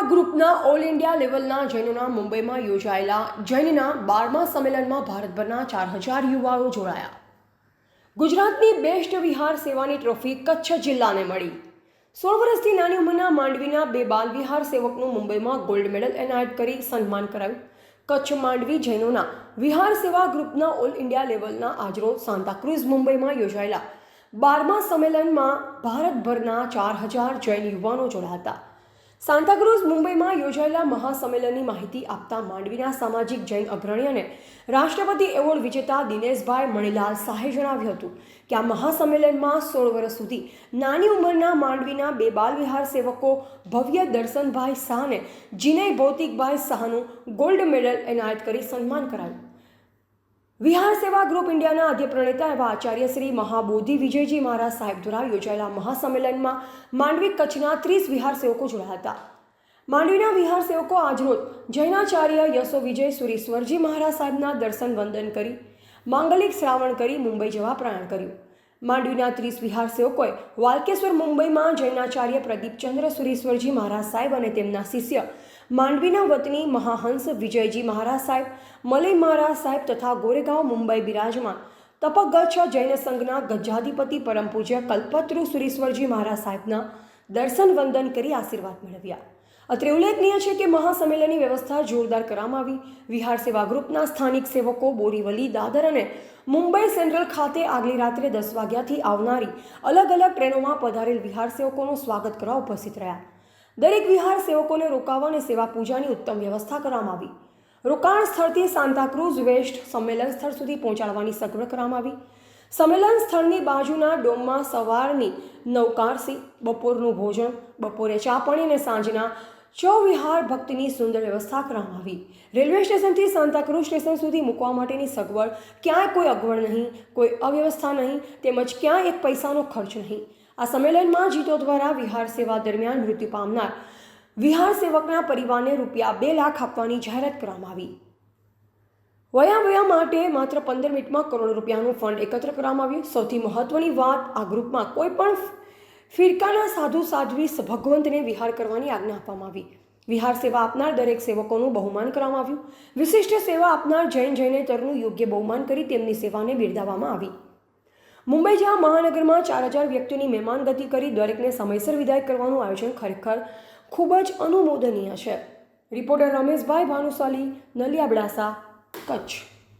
વિહાર ગ્રુપના all India લેવલના જૈનોના મુંબઈમાં યોજાયેલા જૈનના બારમા સંમેલનમાં ભારતભરના ચાર હજાર યુવાઓ જોડાયા. ગુજરાતની બેસ્ટ વિહાર સેવાની ટ્રોફી કચ્છ જિલ્લાને મળી. સોળ વર્ષથી નાની ઉંમરના માંડવીના બે બાલ વિહાર સેવકનું મુંબઈમાં ગોલ્ડ મેડલ એનાયત કરી સન્માન કરાયું. કચ્છ માંડવી જૈનોના વિહાર સેવા ગ્રુપના ઓલ ઇન્ડિયા લેવલના આજરોજ સાંતાક્રુઝ મુંબઈમાં યોજાયેલા. બારમા સંમેલનમાં ભારતભરના ચાર હજાર જૈન યુવાનો જોડાયા હતા. સાંતાક્રુઝ મુંબઈમાં યોજાયેલા મહાસંમેલનની માહિતી આપતા માંડવીના સામાજિક જૈન અગ્રણી અને રાષ્ટ્રપતિ એવોર્ડ વિજેતા દિનેશભાઈ મણીલાલ શાહે જણાવ્યું હતું કે આ મહાસંમેલનમાં સોળ વર્ષ સુધી નાની ઉંમરના માંડવીના બે બાલ વિહાર સેવકો ભવ્ય દર્શનભાઈ શાહને જીનય ભૌતિકભાઈ શાહનું ગોલ્ડ મેડલ એનાયત કરી સન્માન કરાયું. વિહાર સેવા ગ્રુપ ઇન્ડિયાના આદ્ય પ્રણેતા એવા આચાર્ય શ્રી મહાબોધિ વિજયજી મહારાજ સાહેબ દ્વારા યોજાયેલા મહાસંમેલનમાં માંડવી કચ્છના ત્રીસ વિહાર સેવકો જોડાયા હતા. માંડવીના વિહાર સેવકો આજરોજ જૈનાચાર્ય યશો વિજય સુરીશ્વરજી મહારાજ સાહેબના દર્શન વંદન કરી, માંગલિક શ્રાવણ કરી, મુંબઈ જવા પ્રયાણ કર્યું. માંડવીના ત્રીસ વિહાર સેવકોએ વાલકેશ્વર મુંબઈમાં જૈનાચાર્ય પ્રદીપચંદ્ર સુરીશ્વરજી મહારાજ સાહેબ અને તેમના શિષ્ય માંડવીના વતની મહાહંસ વિજયજી મહારાજ સાહેબ, મલય મહારાજ સાહેબ તથા ગોરેગાંવ મુંબઈ બિરાજમાન તપગચ્છ જૈન સંઘના ગજાધિપતિ પરમ પૂજ્ય કલ્પતરુ સુરેશ્વરજી મહારાજ સાહેબના દર્શન વંદન કરી આશીર્વાદ મેળવ્યા. અત્રે ઉલ્લેખનીય છે કે મહાસંમેલનની વ્યવસ્થા જોરદાર કરવામાં આવી. વિહાર સેવા ગ્રુપના સ્થાનિક સેવકો બોરીવલી, દાદર અને મુંબઈ સેન્ટ્રલ ખાતે આગલી રાત્રે દસ વાગ્યાથી આવનારી અલગ અલગ ટ્રેનોમાં પધારેલ વિહાર સેવકોનું સ્વાગત કરવા ઉપસ્થિત રહ્યા. દરેક વિહાર સેવકોને રોકાવા અને સેવા પૂજાની ઉત્તમ વ્યવસ્થા કરવામાં આવી. રોકાણ સ્થળથી સાંતાક્રુઝ વેસ્ટ સંમેલન સ્થળ સુધી પહોંચાડવાની સગવડ કરવામાં આવી. સંમેલન સ્થળની બાજુના ડોમમાં સવારની નૌકારસી બપોરનું ભોજન, બપોરે ચા પાણી અને સાંજના ચૌવિહાર ભક્તિની સુંદર વ્યવસ્થા કરવામાં આવી. રેલવે સ્ટેશનથી સાંતાક્રુઝ સ્ટેશન સુધી મૂકવા માટેની સગવડ ક્યાંય કોઈ અગવડ નહીં, કોઈ અવ્યવસ્થા નહીં, તેમજ ક્યાંય એક પૈસાનો ખર્ચ નહીં. આ સંમેલનમાં જીતો દ્વારા વિહાર સેવા દરમિયાન મૃત્યુ પામનાર વિહાર સેવકના પરિવારને રૂપિયા બે લાખ આપવાની જાહેરાત કરવામાં આવી. વયા વયા માટે માત્ર પંદર મિનિટમાં કરોડ રૂપિયાનું ફંડ એકત્ર કરવામાં આવ્યું. સૌથી મહત્વની વાત, આ ગ્રુપમાં કોઈ પણ ફિરકાના સાધુ સાધ્વી ભગવંતને વિહાર કરવાની આજ્ઞા આપવામાં આવી. વિહાર સેવા આપનાર દરેક સેવકોનું બહુમાન કરવામાં આવ્યું. વિશિષ્ટ સેવા આપનાર જૈન જૈનેતરનું યોગ્ય બહુમાન કરી તેમની સેવાને બિરદાવવામાં આવી. મુંબઈ જેવા મહાનગરમાં ચાર હજાર વ્યક્તિઓની મહેમાનગતિ કરી દરેકને સમયસર વિદાય કરવાનું આયોજન ખરેખર ખૂબ જ અનુમોદનીય છે. રિપોર્ટર રમેશભાઈ ભાનુશાલી નલિયાબડાસા કચ્છ.